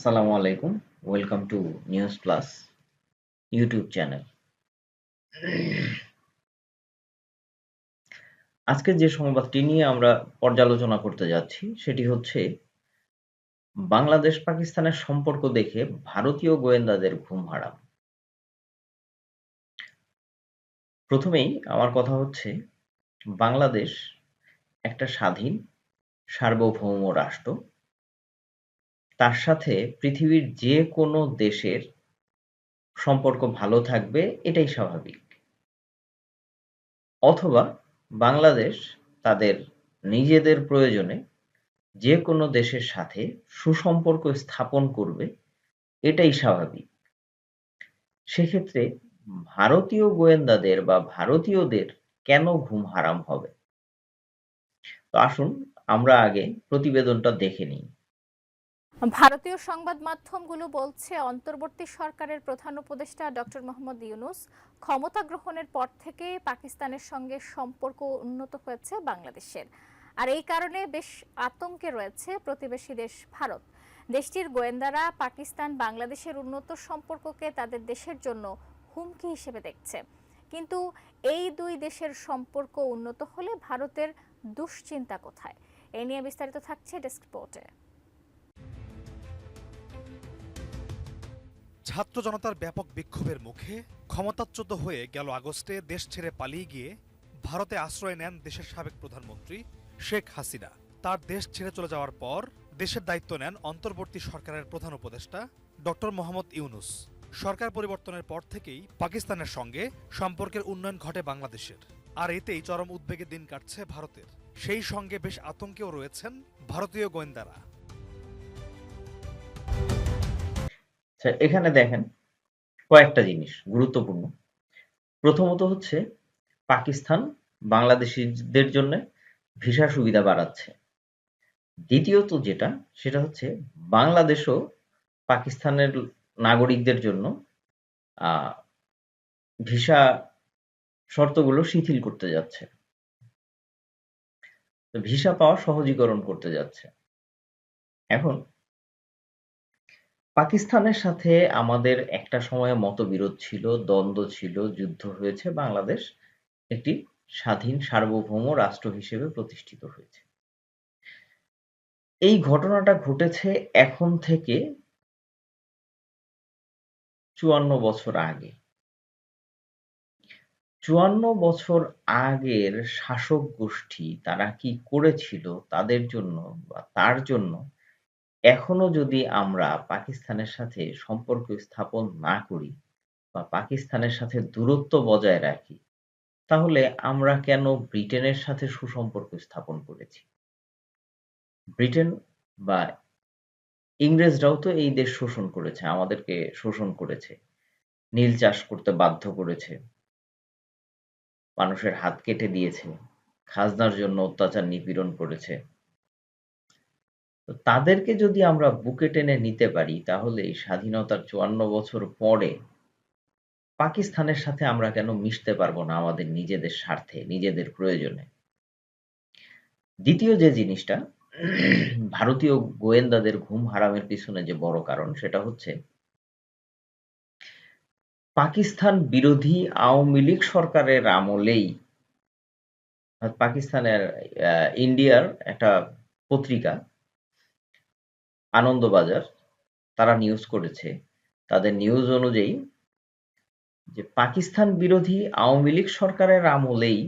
আসসালামু আলাইকুম। Welcome to news plus YouTube channel আজকে যে সংবাদটি নিয়ে আমরা পর্যালোচনা করতে যাচ্ছি, সেটি হচ্ছে বাংলাদেশ পাকিস্তানের সম্পর্ক দেখে ভারতীয় গোয়েন্দাদের ঘুম হারাম। প্রথমেই আমার কথা হচ্ছে, বাংলাদেশ একটা স্বাধীন সার্বভৌম রাষ্ট্র। তার সাথে পৃথিবীর যে কোনো দেশের সম্পর্ক ভালো থাকবে, এটাই স্বাভাবিক। অথবা বাংলাদেশ তাদের নিজেদের প্রয়োজনে যে কোনো দেশের সাথে সুসম্পর্ক স্থাপন করবে, এটাই স্বাভাবিক। সেক্ষেত্রে ভারতীয় গোয়েন্দাদের বা ভারতীয়দের কেন ঘুম হারাম হবে? তো আসুন আমরা আগে প্রতিবেদনটা দেখে নিই। ভারতীয় সংবাদ মাধ্যমগুলো বলছে, অন্তর্বর্তী সরকারের প্রধান উপদেষ্টা ডক্টর মোহাম্মদ ইউনুস ক্ষমতা গ্রহণের পর থেকে পাকিস্তানের সঙ্গে সম্পর্ক উন্নত হয়েছে বাংলাদেশের। আর এই কারণে বেশ আতঙ্কে রয়েছে প্রতিবেশী দেশ ভারত। দেশটির গোয়েন্দারা পাকিস্তান বাংলাদেশের উন্নত সম্পর্ককে তাদের দেশের জন্য হুমকি হিসেবে দেখছে। কিন্তু এই দুই দেশের সম্পর্ক উন্নত হলে ভারতের দুশ্চিন্তা কোথায়? এ নিয়ে বিস্তারিত থাকছে ডেস্ক রিপোর্টে। ছাত্র জনতার ব্যাপক বিক্ষোভের মুখে ক্ষমতাচ্যুত হয়ে গেল আগস্টে দেশ ছেড়ে পালিয়ে গিয়ে ভারতে আশ্রয় নেন দেশের সাবেক প্রধানমন্ত্রী শেখ হাসিনা। তার দেশ ছেড়ে চলে যাওয়ার পর দেশের দায়িত্ব নেন অন্তর্বর্তী সরকারের প্রধান উপদেষ্টা ডক্টর মোহাম্মদ ইউনুস। সরকার পরিবর্তনের পর থেকেই পাকিস্তানের সঙ্গে সম্পর্কের উন্নয়ন ঘটে বাংলাদেশের। আর এতেই চরম উদ্বেগে দিন কাটছে ভারতের। সেই সঙ্গে বেশ আতঙ্কেও রয়েছেন ভারতীয় গোয়েন্দারা। আচ্ছা এখানে দেখেন কয়েকটা জিনিস গুরুত্বপূর্ণ। প্রথমত হচ্ছে পাকিস্তান বাংলাদেশিদের জন্য ভিসা সুবিধা বাড়াচ্ছে। দ্বিতীয়ত যেটা, সেটা হচ্ছে বাংলাদেশও পাকিস্তানের নাগরিকদের জন্য ভিসা শর্তগুলো শিথিল করতে যাচ্ছে। ভিসা পাওয়া সহজীকরণ করতে যাচ্ছে। এখন পাকিস্তানের সাথে আমাদের একটা সময়ে মতবিরোধ ছিল, দ্বন্দ্ব ছিল, যুদ্ধ হয়েছে, বাংলাদেশ একটি স্বাধীন সার্বভৌম রাষ্ট্র হিসেবে প্রতিষ্ঠিত হয়েছে। এই ঘটনাটা ঘটেছে এখন থেকে চুয়ান্ন বছর আগে। চুয়ান্ন বছর আগের শাসক গোষ্ঠী তারা কি করেছিল, তাদের জন্য বা তার জন্য এখনও যদি আমরা পাকিস্তানের সাথে সম্পর্ক স্থাপন না করি বা পাকিস্তানের সাথে দূরত্ব বজায় রাখি, তাহলে আমরা কেন ব্রিটেনের সাথে সুসম্পর্ক স্থাপন করেছি? ব্রিটেন বা ইংরেজরাও তো এই দেশ শোষণ করেছে, আমাদেরকে শোষণ করেছে, নীল চাষ করতে বাধ্য করেছে, মানুষের হাত কেটে দিয়েছে, খাজনার জন্য অত্যাচার নিপীড়ন করেছে। তো তাদেরকে যদি আমরা বুকে টেনে নিতে পারি, তাহলে স্বাধীনতার চুয়ান্ন বছর পরে পাকিস্তানের সাথে আমরা কেন মিশতে পারব না আমাদের নিজেদের স্বার্থে, নিজেদের প্রয়োজনে? দ্বিতীয় যে জিনিসটা, ভারতীয় গোয়েন্দাদের ঘুম হারামের পিছনে যে বড় কারণ, সেটা হচ্ছে পাকিস্তান বিরোধী আওয়ামী লীগ সরকারের আমলেই পাকিস্তানের ইন্ডিয়ার একটা পত্রিকা আনন্দবাজার তারা নিউজ করেছে। তাদের নিউজ অনুযায়ী যে পাকিস্তান বিরোধী আওয়ামী লীগ সরকারের আমলেই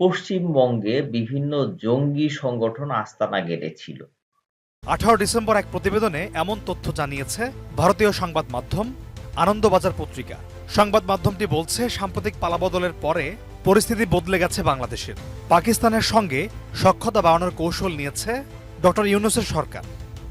পশ্চিমবঙ্গে বিভিন্ন জঙ্গি সংগঠন আস্তানা গেড়েছিল আঠারো ডিসেম্বর এক প্রতিবেদনে এমন তথ্য জানিয়েছে ভারতীয় সংবাদ মাধ্যম আনন্দবাজার পত্রিকা। সংবাদ মাধ্যমটি বলছে, সাম্প্রতিক পালাবদলের পরে পরিস্থিতি বদলে গেছে বাংলাদেশের। পাকিস্তানের সঙ্গে সক্ষতা বাড়ানোর কৌশল নিয়েছে ডক্টর ইউনুসের সরকার।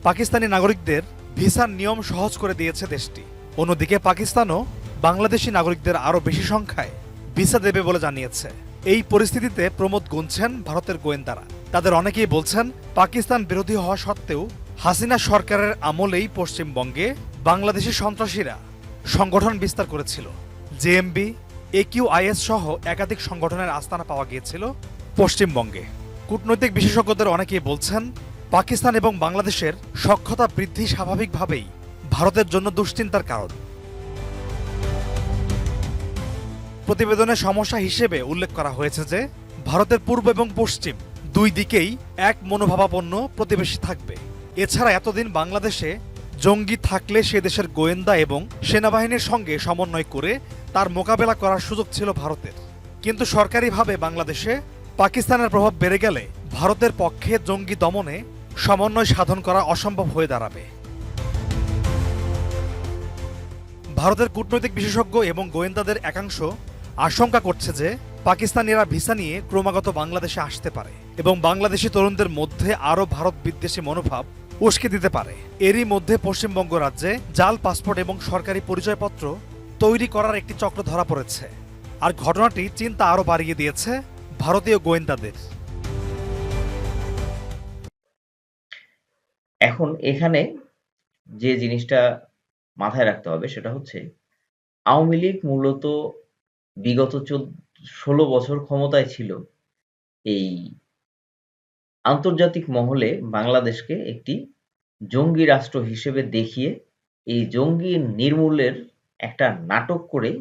পাকিস্তানি নাগরিকদের ভিসার নিয়ম সহজ করে দিয়েছে দেশটি। অন্যদিকে পাকিস্তানও বাংলাদেশি নাগরিকদের আরও বেশি সংখ্যায় ভিসা দেবে বলে জানিয়েছে। এই পরিস্থিতিতে প্রমোদ গুনছেন ভারতের গোয়েন্দারা। তাদের অনেকেই বলছেন, পাকিস্তান বিরোধী হওয়া সত্ত্বেও হাসিনা সরকারের আমলেই পশ্চিমবঙ্গে বাংলাদেশি সন্ত্রাসীরা সংগঠন বিস্তার করেছিল। জেএমবি একিউআইএস সহ একাধিক সংগঠনের আস্তানা পাওয়া গিয়েছিল পশ্চিমবঙ্গে। কূটনৈতিক বিশেষজ্ঞদের অনেকেই বলছেন পাকিস্তান এবং বাংলাদেশের সক্ষতা বৃদ্ধি স্বাভাবিকভাবেই ভারতের জন্য দুশ্চিন্তার কারণ। প্রতিবেদনে সমস্যা হিসেবে উল্লেখ করা হয়েছে যে, ভারতের পূর্ব এবং পশ্চিম দুই দিকেই এক মনোভাবাপন্ন প্রতিবেশী থাকবে। এছাড়া এতদিন বাংলাদেশে জঙ্গি থাকলে সে দেশের গোয়েন্দা এবং সেনাবাহিনীর সঙ্গে সমন্বয় করে তার মোকাবেলা করার সুযোগ ছিল ভারতের। কিন্তু সরকারিভাবে বাংলাদেশে পাকিস্তানের প্রভাব বেড়ে গেলে ভারতের পক্ষে জঙ্গি দমনে সমন্বয় সাধন করা অসম্ভব হয়ে দাঁড়াবে। ভারতের কূটনৈতিক বিশেষজ্ঞ এবং গোয়েন্দাদের একাংশ আশঙ্কা করছে যে পাকিস্তানিরা ভিসা নিয়ে ক্রমাগত বাংলাদেশে আসতে পারে এবং বাংলাদেশি তরুণদের মধ্যে আরও ভারত বিদ্বেষী মনোভাব উস্কে দিতে পারে। এরই মধ্যে পশ্চিমবঙ্গ রাজ্যে জাল পাসপোর্ট এবং সরকারি পরিচয়পত্র তৈরি করার একটি চক্র ধরা পড়েছে। আর ঘটনাটি চিন্তা আরও বাড়িয়ে দিয়েছে ভারতীয় গোয়েন্দাদের। এখন এখানে যে জিনিসটা মাথায় রাখতে হবে সেটা হচ্ছে আওয়ামী লীগ মূলত বিগত ষোলো বছর ক্ষমতায় ছিল এই আন্তর্জাতিক মহলে বাংলাদেশকে একটি জঙ্গি রাষ্ট্র হিসেবে দেখিয়ে এই জঙ্গি নির্মূলের একটা নাটক করে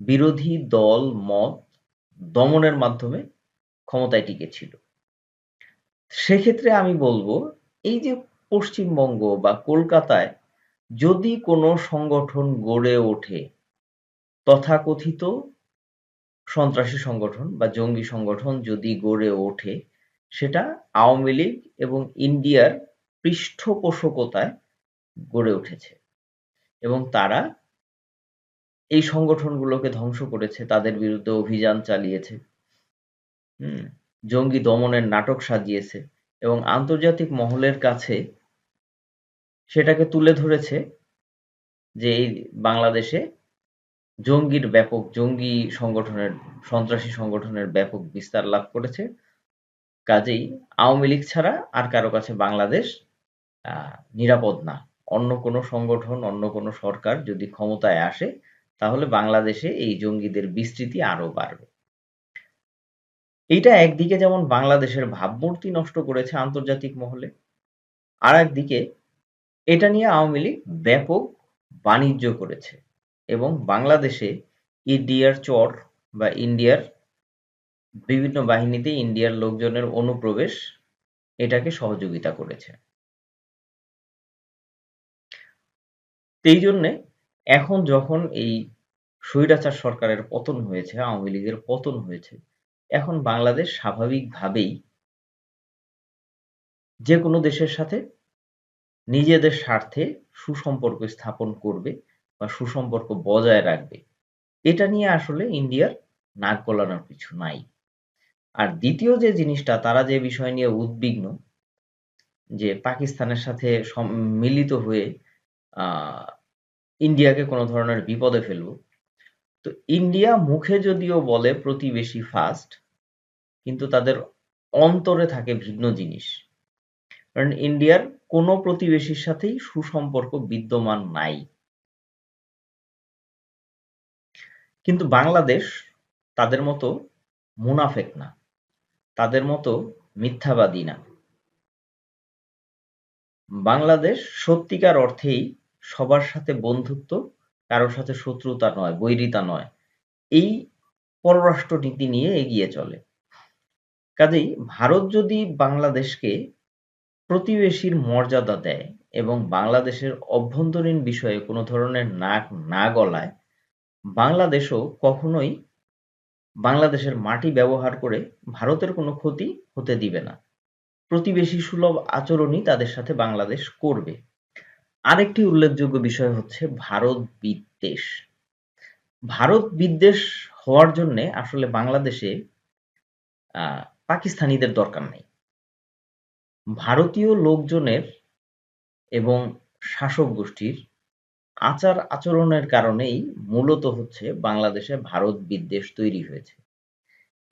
বিরোধী দল, মত দমনের মাধ্যমে ক্ষমতায় টিকেছিল সেক্ষেত্রে আমি বলব, এই যে পশ্চিমবঙ্গ বা কলকাতায় যদি কোনো সংগঠন গড়ে ওঠে, তথাকথিত সন্ত্রাসী সংগঠন বা জঙ্গি সংগঠন যদি গড়ে ওঠে, সেটা আওয়ামী লীগ এবং ইন্ডিয়ার পৃষ্ঠপোষকতায় গড়ে উঠেছে এবং তারা এই সংগঠনগুলোকে ধ্বংস করেছে, তাদের বিরুদ্ধে অভিযান চালিয়েছে জঙ্গি দমনের নাটক সাজিয়েছে এবং আন্তর্জাতিক মহলের কাছে সেটাকে তুলে ধরেছে যে এই বাংলাদেশে জঙ্গির ব্যাপক, জঙ্গি সংগঠনের, সন্ত্রাসী সংগঠনের ব্যাপক বিস্তার লাভ করেছে। কাজেই আওয়ামী লীগ ছাড়া আর কারও কাছে বাংলাদেশ নিরাপদ না। অন্য কোনো সংগঠন, অন্য কোনো সরকার যদি ক্ষমতায় আসে, তাহলে বাংলাদেশে এই জঙ্গিদের বিস্তৃতি আরও বাড়বে। এইটা একদিকে যেমন বাংলাদেশের ভাবমূর্তি নষ্ট করেছে আন্তর্জাতিক মহলে আর একদিকে এটা নিয়ে আওয়ামী লীগ ব্যাপক বাণিজ্য করেছে এবং বাংলাদেশে ইডিয়ার চর বা ইন্ডিয়ার বিভিন্ন বাহিনীতে ইন্ডিয়ার লোকজনের অনুপ্রবেশ এটাকে সহযোগিতা করেছে। এই জন্যে এখন যখন এই স্বৈরাচার সরকারের পতন হয়েছে, আওয়ামী লীগের পতন হয়েছে, এখন বাংলাদেশ স্বাভাবিকভাবেই যে কোনো দেশের সাথে নিজেদের স্বার্থে সুসম্পর্ক স্থাপন করবে বা সুসম্পর্ক বজায় রাখবে। এটা নিয়ে আসলে ইন্ডিয়ার নাক গলানোর কিছু নাই। আর দ্বিতীয় যে জিনিসটা, তারা যে বিষয় নিয়ে উদ্বিগ্ন, যে পাকিস্তানের সাথে মিলিত হয়ে ইন্ডিয়াকে কোনো ধরনের বিপদে ফেলব, তো ইন্ডিয়া মুখে যদিও বলে প্রতিবেশী ফার্স্ট কিন্তু তাদের অন্তরে থাকে ভিন্ন জিনিস। কারণ ইন্ডিয়ার কোনো প্রতিবেশীর সাথেই সুসম্পর্ক বিদ্যমান নাই। কিন্তু বাংলাদেশ তাদের মতো মুনাফেক না, তাদের মতো মিথ্যাবাদী না। বাংলাদেশ সত্যিকার অর্থেই সবার সাথে বন্ধুত্ব, কারোর সাথে শত্রুতা নয়, বৈরিতা নয়, এই পররাষ্ট্র নীতি নিয়ে এগিয়ে চলে। কাজেই ভারত যদি বাংলাদেশকে প্রতিবেশীর মর্যাদা দেয় এবং বাংলাদেশের অভ্যন্তরীণ বিষয়ে কোনো ধরনের নাক না গলায় বাংলাদেশও কখনোই বাংলাদেশের মাটি ব্যবহার করে ভারতের কোনো ক্ষতি হতে দিবে না। প্রতিবেশী সুলভ আচরণই তাদের সাথে বাংলাদেশ করবে। আরেকটি উল্লেখযোগ্য বিষয় হচ্ছে ভারত বিদ্বেষ। ভারত বিদ্বেষ হওয়ার জন্য আসলে বাংলাদেশে পাকিস্তানিদের দরকার নেই। ভারতীয় লোকজনের এবং শাসক গোষ্ঠীর আচার আচরণের কারণেই মূলত হচ্ছে বাংলাদেশে ভারত বিদ্বেষ তৈরি হয়েছে।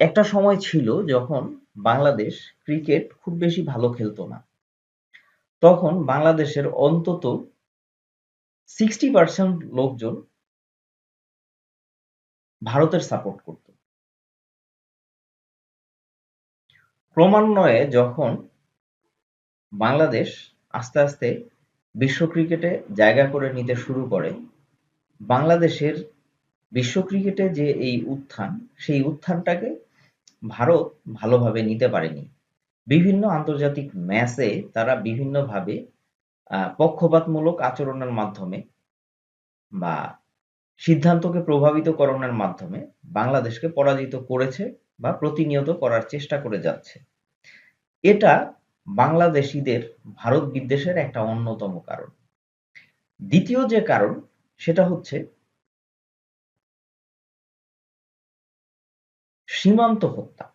একটা সময় ছিল যখন বাংলাদেশ ক্রিকেট খুব বেশি ভালো খেলতো না। তখন বাংলাদেশের অন্তত সিক্সটি পার্সেন্ট লোকজন ভারতের সাপোর্ট করত। ক্রমান্বয়ে যখন বাংলাদেশ আস্তে আস্তে বিশ্ব ক্রিকেটে জায়গা করে নিতে শুরু করে। বাংলাদেশের বিশ্ব ক্রিকেটে যে এই উত্থান, সেই উত্থানটাকে ভারত ভালোভাবে নিতে পারেনি। বিভিন্ন আন্তর্জাতিক ম্যাচে তারা বিভিন্নভাবে পক্ষপাতমূলক আচরণের মাধ্যমে বা সিদ্ধান্তকে প্রভাবিত করণের মাধ্যমে বাংলাদেশকে পরাজিত করেছে বা প্রতিনিয়ত করার চেষ্টা করে যাচ্ছে। এটা বাংলাদেশিদের ভারত বিদ্বেষের একটা অন্যতম কারণ। দ্বিতীয় যে কারণ, সেটা হচ্ছে সীমান্ত হত্যা।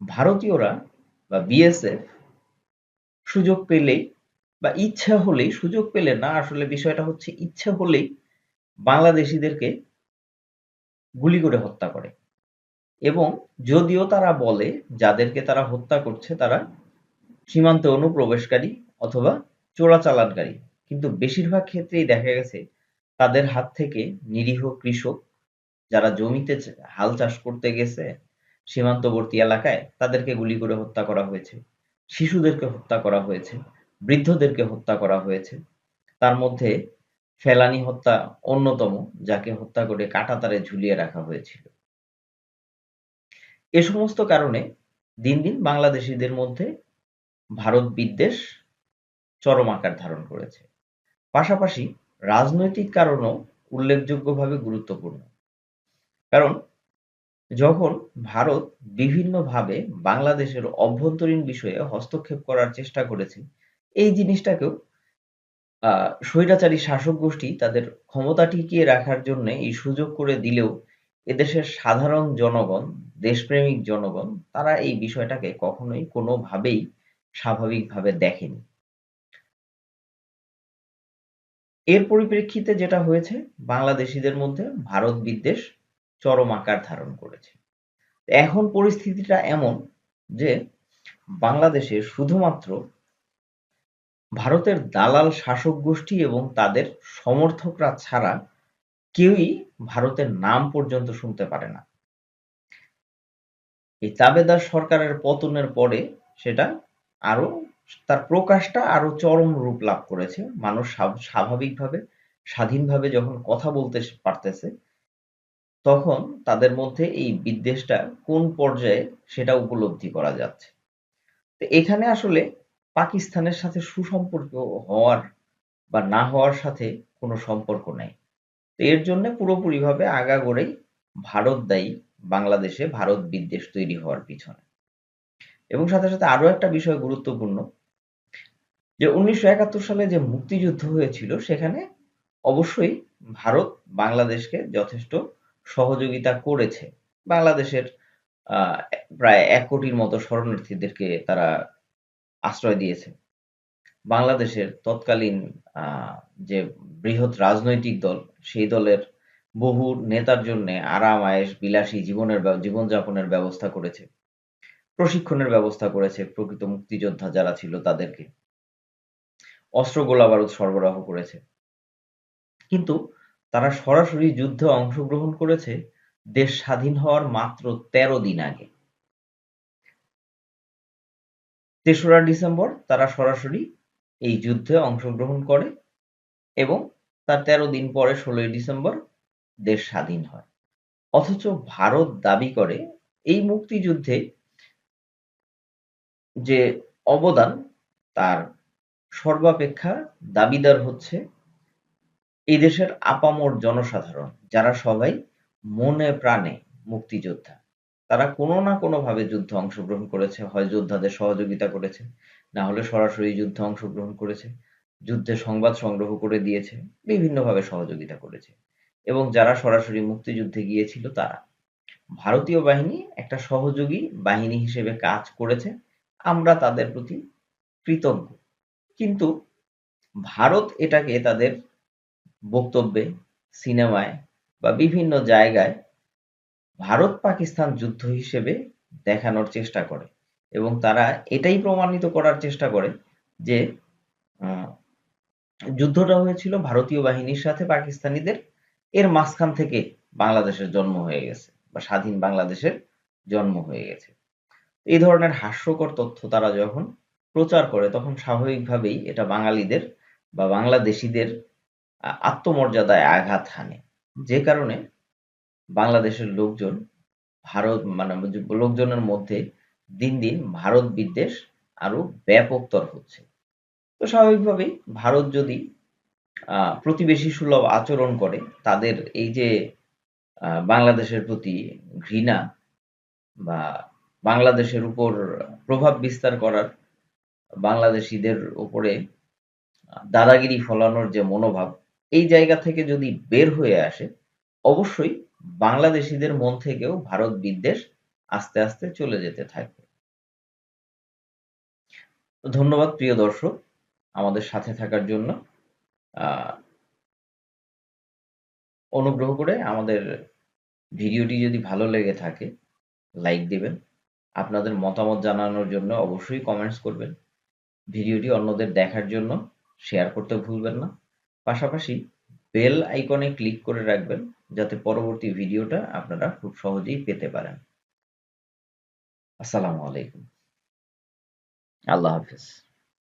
ভারতীয়রা বা বিএসএফ সুযোগ পেলেই বা ইচ্ছা হলেই, সুযোগ পেলে না, আসলে বিষয়টা হচ্ছে ইচ্ছা হলেই বাংলাদেশিদেরকে গুলি করে হত্যা করে। এবং যদিও তারা বলে যাদেরকে তারা হত্যা করছে তারা সীমান্তে অনুপ্রবেশকারী অথবা চোরাচালানকারী। কিন্তু বেশিরভাগ ক্ষেত্রেই দেখা গেছে তাদের হাত থেকে নিরীহ কৃষক যারা জমিতে হাল চাষ করতে গেছে সীমান্তবর্তী এলাকায়, তাদেরকে গুলি করে হত্যা করা হয়েছে। শিশুদেরকে হত্যা করা হয়েছে, বৃদ্ধদেরকে হত্যা করা হয়েছে। তার মধ্যে ফেলানি হত্যা অন্যতম, যাকে হত্যা করে কাঁটাতারে ঝুলিয়ে রাখা হয়েছিল। এ সমস্ত কারণে দিন দিন বাংলাদেশিদের মধ্যে ভারত বিদ্বেষ চরম আকার ধারণ করেছে। পাশাপাশি রাজনৈতিক কারণও উল্লেখযোগ্যভাবে গুরুত্বপূর্ণ। কারণ যখন ভারত বিভিন্নভাবে বাংলাদেশের অভ্যন্তরীণ বিষয়ে হস্তক্ষেপ করার চেষ্টা করেছে এই জিনিসটাকেও আহ, স্বৈরাচারী শাসক গোষ্ঠী তাদের ক্ষমতা টিকিয়ে রাখার জন্য এই সুযোগ করে দিলেও এদেশের সাধারণ জনগণ, দেশপ্রেমিক জনগণ, তারা এই বিষয়টাকে কখনোই কোনোভাবেই স্বাভাবিকভাবে দেখেনি। এর পরিপ্রেক্ষিতে যেটা হয়েছে, বাংলাদেশিদের মধ্যে ভারত বিদ্বেষ চরম আকার ধারণ করেছে। এখন পরিস্থিতিটা এমন যে বাংলাদেশে শুধুমাত্র ভারতের দালাল শাসক গোষ্ঠী এবং তাদের সমর্থকরা ছাড়া কেউই ভারতের নাম পর্যন্ত শুনতে পারে না। এই তাবেদার সরকারের পতনের পরে সেটা আরও, তার প্রকাশটা আরও চরম রূপ লাভ করেছে। মানুষ স্বাভাবিকভাবে, স্বাধীনভাবে যখন কথা বলতে পারতেছে, তখন তাদের মধ্যে এই বিদ্বেষটা কোন পর্যায়ে সেটা উপলব্ধি করা যাচ্ছে। এখানে আসলে পাকিস্তানের সাথে সুসম্পর্ক হওয়ার বা না হওয়ার সাথে কোনো সম্পর্ক নেই। তো এর জন্য পুরোপুরিভাবে আগাগোড়াই ভারত দায়ী, বাংলাদেশে ভারত বিদ্বেষ তৈরি হওয়ার পিছনে। এবং সাথে সাথে আরও একটা বিষয় গুরুত্বপূর্ণ, যে উনিশশো একাত্তর সালে যে মুক্তিযুদ্ধ হয়েছিল, সেখানে অবশ্যই ভারত বাংলাদেশকে যথেষ্ট সহযোগিতা করেছে। বাংলাদেশের প্রায় এক কোটির মতো শরণার্থীদেরকে তারা আশ্রয় দিয়েছে। বাংলাদেশের তৎকালীন যে বৃহৎ রাজনৈতিক দল, সেই দলের বহু নেতার জন্য আরাম, আয়েশ, বিলাসী জীবনের জীবনযাপনের ব্যবস্থা করেছে। প্রশিক্ষণের ব্যবস্থা করেছে প্রকৃত মুক্তিযোদ্ধা যারা ছিল তাদেরকে। অস্ত্র গোলা বারুদ সরবরাহ করেছে। কিন্তু তারা সরাসরি যুদ্ধে অংশগ্রহণ করেছে দেশ স্বাধীন হওয়ার মাত্র তেরো দিন আগে। তেসরা ডিসেম্বর তারা সরাসরি এই যুদ্ধে অংশগ্রহণ করে এবং তার তেরো দিন পরে ষোলোই ডিসেম্বর দেশ স্বাধীন হয়। অথচ ভারত দাবি করে এই মুক্তিযুদ্ধে যে অবদান, তার সর্বাপেক্ষা দাবিদার হচ্ছে এই দেশের আপামর জনসাধারণ, যারা সবাই মনে প্রাণে মুক্তিযোদ্ধা। তারা কোনো না কোনো ভাবে যুদ্ধে অংশগ্রহণ করেছে, হয় যোদ্ধাদের সহযোগিতা করেছে। না হলে সরাসরি যুদ্ধে অংশগ্রহণ করেছে, যুদ্ধে সংবাদ সংগ্রহ করে দিয়েছে, বিভিন্নভাবে সহযোগিতা করেছে এবং যারা সরাসরি মুক্তিযুদ্ধে গিয়েছিল তারা। ভারতীয় বাহিনী একটা সহযোগী বাহিনী হিসেবে কাজ করেছে, আমরা তাদের প্রতি কৃতজ্ঞ। কিন্তু ভারত এটাকে তাদের বক্তব্যে, সিনেমায় বা বিভিন্ন জায়গায় ভারত পাকিস্তান যুদ্ধ হিসেবে দেখানোর চেষ্টা করে। এবং তারা এটাই প্রমাণিত করার চেষ্টা করে যে যুদ্ধটা হয়েছিল ভারতীয় বাহিনীর সাথে পাকিস্তানিদের এর মাঝখান থেকে বাংলাদেশের জন্ম হয়ে গেছে বা স্বাধীন বাংলাদেশের জন্ম হয়ে গেছে এই ধরনের হাস্যকর তথ্য তারা যখন প্রচার করে, তখন স্বাভাবিকভাবেই এটা বাঙালিদের বা বাংলাদেশিদের আত্মমর্যাদায় আঘাত হানে। যে কারণে বাংলাদেশের লোকজন ভারত মানে লোকজনের মধ্যে দিন, দিন ভারত বিদ্বেষ আরও ব্যাপকতর হচ্ছে। তো স্বাভাবিকভাবেই ভারত যদি প্রতিবেশী সুলভ আচরণ করে তাদের এই যে বাংলাদেশের প্রতি ঘৃণা বা বাংলাদেশের উপর প্রভাব বিস্তার করার বাংলাদেশিদের উপরে দাদাগিরি ফলানোর যে মনোভাব এই জায়গা থেকে যদি বের হয়ে আসে অবশ্যই বাংলাদেশিদের মন থেকেও ভারত বিদ্বেষ আস্তে, আস্তে চলে যেতে থাকবে। ধন্যবাদ প্রিয় দর্শক আমাদের সাথে থাকার জন্য। অনুগ্রহ করে আমাদের ভিডিওটি যদি ভালো লেগে থাকে লাইক দিবেন। আপনাদের মতামত জানানোর জন্য অবশ্যই কমেন্টস করবেন। ভিডিওটি অন্যদের দেখার জন্য শেয়ার করতে ভুলবেন না। পাশাপাশি বেল আইকনে ক্লিক করে রাখবেন যাতে পরবর্তী ভিডিওটা আপনারা খুব সহজেই পেতে পারেন। আসসালামু আলাইকুম। আল্লাহ হাফেজ।